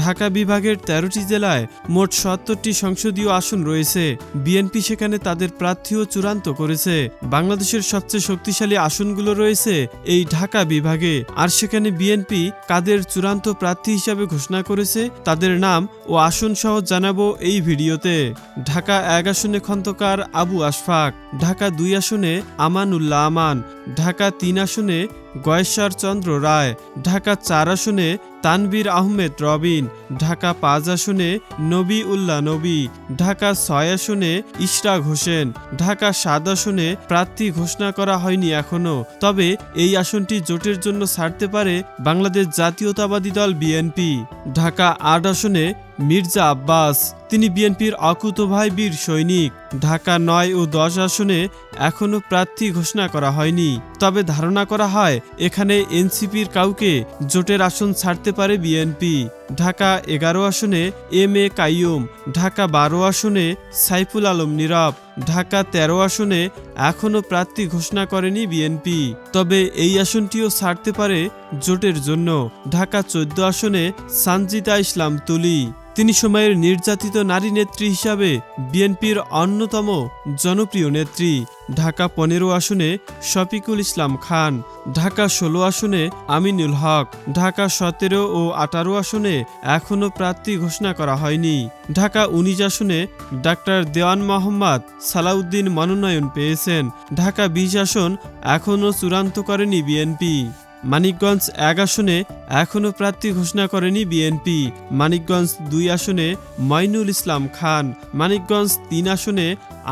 ঢাকা বিভাগের তেরোটি জেলায় মোট সত্তরটি সংসদীয় আসন রয়েছে। বিএনপি সেখানে তাদের প্রার্থীও চূড়ান্ত করেছে। বাংলাদেশের সবচেয়ে শক্তিশালী আসনগুলো রয়েছে এই ঢাকা বিভাগে। আর সেখানে বিএনপি কাদের চূড়ান্ত প্রার্থী হিসাবে ঘোষণা করেছে তাদের নাম ও আসন সহ জানাব এই ভিডিওতে। ঢাকা এক আসনে খন্দকার আবু আশফাক, ঢাকা দুই আসনে আমানুল্লাহ আমান ঢাকা তিন আসনে গয়েশ্বর চন্দ্র রায়, ঢাকা চার আসনে তানবীর আহমেদ রবিন, ঢাকা পাঁচ আসনে নবী উল্লাহ নবী, ঢাকা ছয় আসনে ইশরাক হোসেন, ঢাকা সাত আসনে প্রার্থী ঘোষণা করা হয়নি এখনও। তবে এই আসনটি জোটের জন্য ছাড়তে পারে বাংলাদেশ জাতীয়তাবাদী দল বিএনপি। ঢাকা আট আসনে মির্জা আব্বাস। তিনি বিএনপির অকুতভাই বীর সৈনিক। ঢাকা নয় ও দশ আসনে এখনও প্রার্থী ঘোষণা করা হয়নি। তবে ধারণা করা হয়, এখানে এনসিপির কাউকে জোটের আসন ছাড়তে পারে বিএনপি। ঢাকা এগারো আসনে এম এ কাইয়ুম। ঢাকা বারো আসনে সাইফুল আলম নীরব। ঢাকা ১৩ আসনে এখনও প্রার্থী ঘোষণা করেনি বিএনপি। তবে এই আসনটিও ছাড়তে পারে জোটের জন্য। ঢাকা চোদ্দ আসনে সানজিদা ইসলাম তুলি। তিনি সময়ের নির্যাতিত নারী নেত্রী হিসাবে বিএনপির অন্যতম জনপ্রিয় নেত্রী। ঢাকা পনেরো আসনে শফিকুল ইসলাম খান, ঢাকা ষোলো আসনে আমিনুল হক, ঢাকা সতেরো ও আঠারো আসনে এখনও প্রার্থী ঘোষণা করা হয়নি। ঢাকা উনিশ আসনে ডাক্তার দেওয়ান মোহাম্মদ সালাউদ্দিন মনোনয়ন পেয়েছেন। ঢাকা বিশ আসন এখনও চূড়ান্ত করেনি বিএনপি। মানিকগঞ্জ এক আসনে এখনও প্রার্থী ঘোষণা করেনি বিএনপি। মানিকগঞ্জ দুই আসনে মইনুল ইসলাম খান, মানিকগঞ্জ তিন আসনে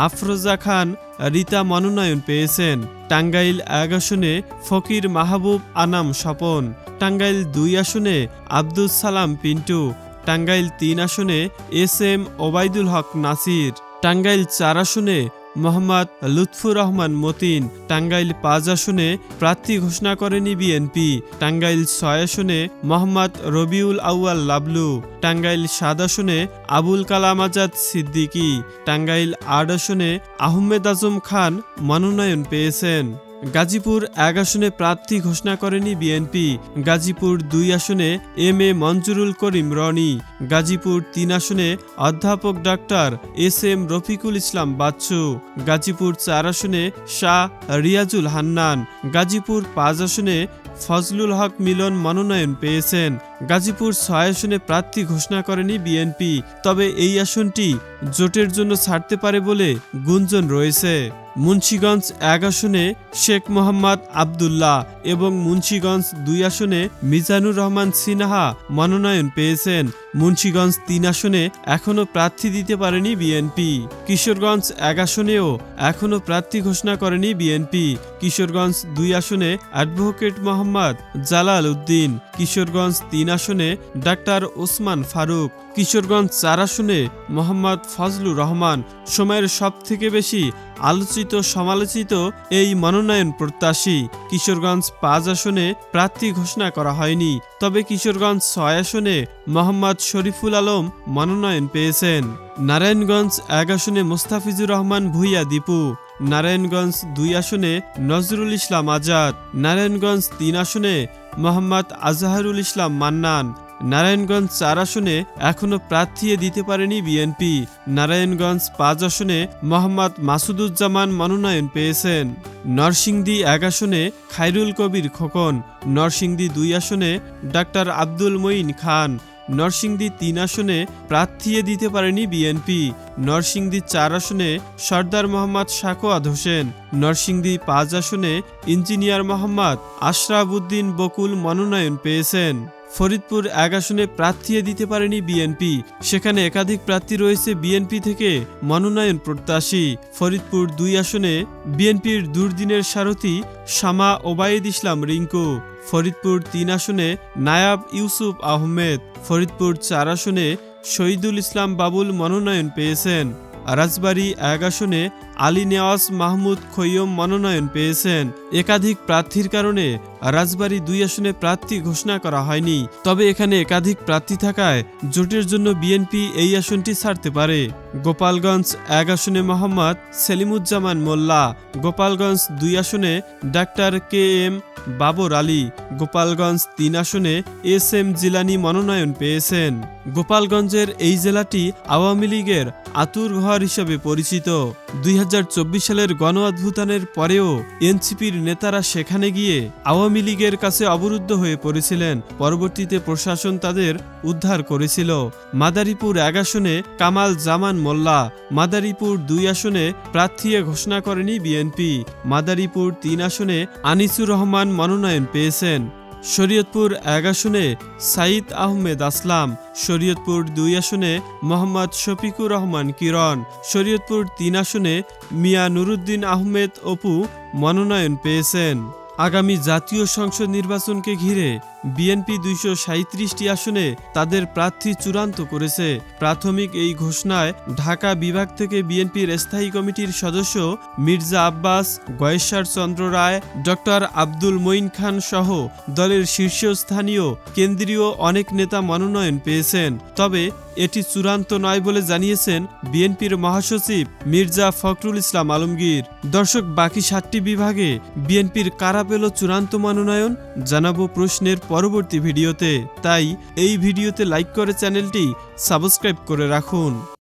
আফরোজা খান, রীতা মনোনয়ন পেয়েছেন। টাঙ্গাইল এক আসনে ফকির মাহবুব আনাম স্বপন, টাঙ্গাইল দুই আসনে আব্দুল সালাম পিন্টু, টাঙ্গাইল তিন আসনে এস এম ওবায়দুল হক নাসির, টাঙ্গাইল চার আসনে মোহাম্মদ লুৎফুর রহমান মতিন টাঙ্গাইল পাঁচ আসনে প্রার্থী ঘোষণা করেনি বিএনপি। টাঙ্গাইল ছয় আসনে মোহাম্মদ রবিউল আউয়াল লাবলু। টাঙ্গাইল সাত আসনে আবুল কালাম আজাদ সিদ্দিকী। টাঙ্গাইল আট আসনে আহমেদ আজম খান মনোনয়ন পেয়েছেন। গাজীপুর এক আসনে প্রার্থী ঘোষণা করেনি বিএনপি। গাজীপুর দুই আসনে এম এ মঞ্জুরুল করিম রনি। গাজীপুর তিন আসনে অধ্যাপক doctor S M Rafiqul Islam Bachchu. Gazipur চার আসনে শাহ রিয়াজুল হান্নান। গাজীপুর পাঁচ আসনে ফজলুল হক মিলন মনোনয়ন পেয়েছেন। গাজীপুর ছয় আসনে প্রার্থী ঘোষণা করেনি বিএনপি। তবে এই আসনটি জোটের জন্য ছাড়তে পারে বলে গুঞ্জন রয়েছে। মুন্সীগঞ্জ এক আসনে শেখ মোহাম্মদ আবদুল্লাহ এবং মুন্সীগঞ্জ দুই আসনে মিজানুর রহমান সিনহা মনোনয়ন পেয়েছেন। মুন্সীগঞ্জ তিন আসনে এখনও প্রার্থী দিতে পারেনি বিএনপি। কিশোরগঞ্জ এক আসনেও এখনও প্রার্থী ঘোষণা করেনি বিএনপি। কিশোরগঞ্জ দুই আসনে অ্যাডভোকেট মোহাম্মদ জালাল উদ্দিন, কিশোরগঞ্জ তিন আসনে ডাক্তার ওসমান ফারুক, কিশোরগঞ্জ চার আসনে মোহাম্মদ ফজলুর রহমান। সময়ের সব থেকে বেশি আলোচিত সমালোচিত এই মনোনয়ন প্রত্যাশী। কিশোরগঞ্জ পাঁচ আসনে প্রার্থী ঘোষণা করা হয়নি। তবে কিশোরগঞ্জ ছয় আসনে মোহাম্মদ শরীফুল আলম মনোনয়ন পেয়েছেন। নারায়ণগঞ্জ এক আসনে মোস্তাফিজুর রহমান ভুইয়া দীপু। নারায়ণগঞ্জ দুই আসনে নজরুল ইসলাম আজাদ। নারায়ণগঞ্জ তিন আসনে মোহাম্মদ আজহারুল ইসলাম মান্নান। নারায়ণগঞ্জ চার আসনে এখনও প্রার্থী দিতে পারেনি বিএনপি। নারায়ণগঞ্জ পাঁচ আসনে মোহাম্মদ মাসুদুজ্জামান মনোনয়ন পেয়েছেন। নরসিংদী এক আসনে খাইরুল কবির খোকন। নরসিংদী দুই আসনে ডাক্তার আব্দুল মঈন খান। নরসিংদী তিন আসনে প্রার্থী দিতে পারেনি বিএনপি। নরসিংদী চার আসনে সর্দার মোহাম্মদ সাকোয়াদ হোসেন। নরসিংদী পাঁচ আসনে ইঞ্জিনিয়ার মোহাম্মদ আশরাফ উদ্দিন বকুল মনোনয়ন পেয়েছেন। ফরিদপুর এক আসনে প্রার্থী দিতে পারেনি বিএনপি। সেখানে একাধিক প্রার্থী রয়েছে বিএনপি থেকে মনোনয়ন প্রত্যাশী। ফরিদপুর দুই আসনে বিএনপির দুর্দিনের সারথি শামা ওবায়দ ইসলাম রিঙ্কু। ফরিদপুর তিন আসনে নায়াব ইউসুফ আহমেদ। ফরিদপুর চার আসনে শহীদুল ইসলাম বাবুল মনোনয়ন পেয়েছেন। রাজবাড়ী এক আসনে আলী নেওয়াজ, মাহমুদ খৈয়ম মনোনয়ন পেয়েছেন। একাধিক প্রার্থীর কারণে রাজবাড়ী দুই আসনে প্রার্থী ঘোষণা করা হয়নি। তবে এখানে একাধিক প্রার্থী থাকায় জোটের জন্য বিএনপি এই আসনটি ছাড়তে পারে। গোপালগঞ্জ এক আসনে মোহাম্মদ সেলিমুজ্জামান মোল্লা, গোপালগঞ্জ দুই আসনে doctor K M Babar Ali, Gopalganj তিন আসনে এস এম জিলানি মনোনয়ন পেয়েছেন। গোপালগঞ্জের এই জেলাটি আওয়ামী লীগের আতুর ঘর হিসেবে পরিচিত। দুই হাজার চব্বিশ সালের গণ পরেও এনসিপির নেতারা সেখানে গিয়ে আওয়ামী লীগের কাছে অবরুদ্ধ হয়ে পড়েছিলেন। পরবর্তীতে প্রশাসন তাদের উদ্ধার করেছিল। মাদারীপুর এক আসনে কামাল জামান মোল্লা, মাদারীপুর দুই আসনে প্রার্থী ঘোষণা করেনি বিএনপি। মাদারীপুর তিন আসনে আনিসুর রহমান মনোনয়ন পেয়েছেন। শরীয়তপুর এক আসনে সাইদ আহমেদ আসলাম, শরীয়তপুর দুই আসনে মোহাম্মদ শফিকুর রহমান কিরণ, শরীয়তপুর তিন আসনে মিয়া নুরুদ্দিন আহমেদ অপু মনোনয়ন পেয়েছেন। আগামী জাতীয় সংসদ নির্বাচনকে ঘিরে বিএনপি দুইশো সাঁত্রিশটি আসনে তাদের প্রার্থী চূড়ান্ত করেছে। প্রাথমিক এই ঘোষণায় ঢাকা বিভাগ থেকে বিএনপির স্থায়ী কমিটির সদস্য মির্জা আব্বাস, গয়েশ্বর চন্দ্র রায়, ডক্টর আব্দুল মঈন খান সহ দলের শীর্ষস্থানীয় কেন্দ্রীয় অনেক নেতা মনোনয়ন পেয়েছেন। তবে এটি চূড়ান্ত নয় বলে জানিয়েছেন বিএনপির মহাসচিব মির্জা ফখরুল ইসলাম আলমগীর। দর্শক, বাকি সাতটি বিভাগে বিএনপির কারা পেল চূড়ান্ত মনোনয়ন জানাব প্রশ্নের পরবর্তী ভিডিওতে। তাই এই ভিডিওতে লাইক করে চ্যানেলটি সাবস্ক্রাইব করে রাখুন।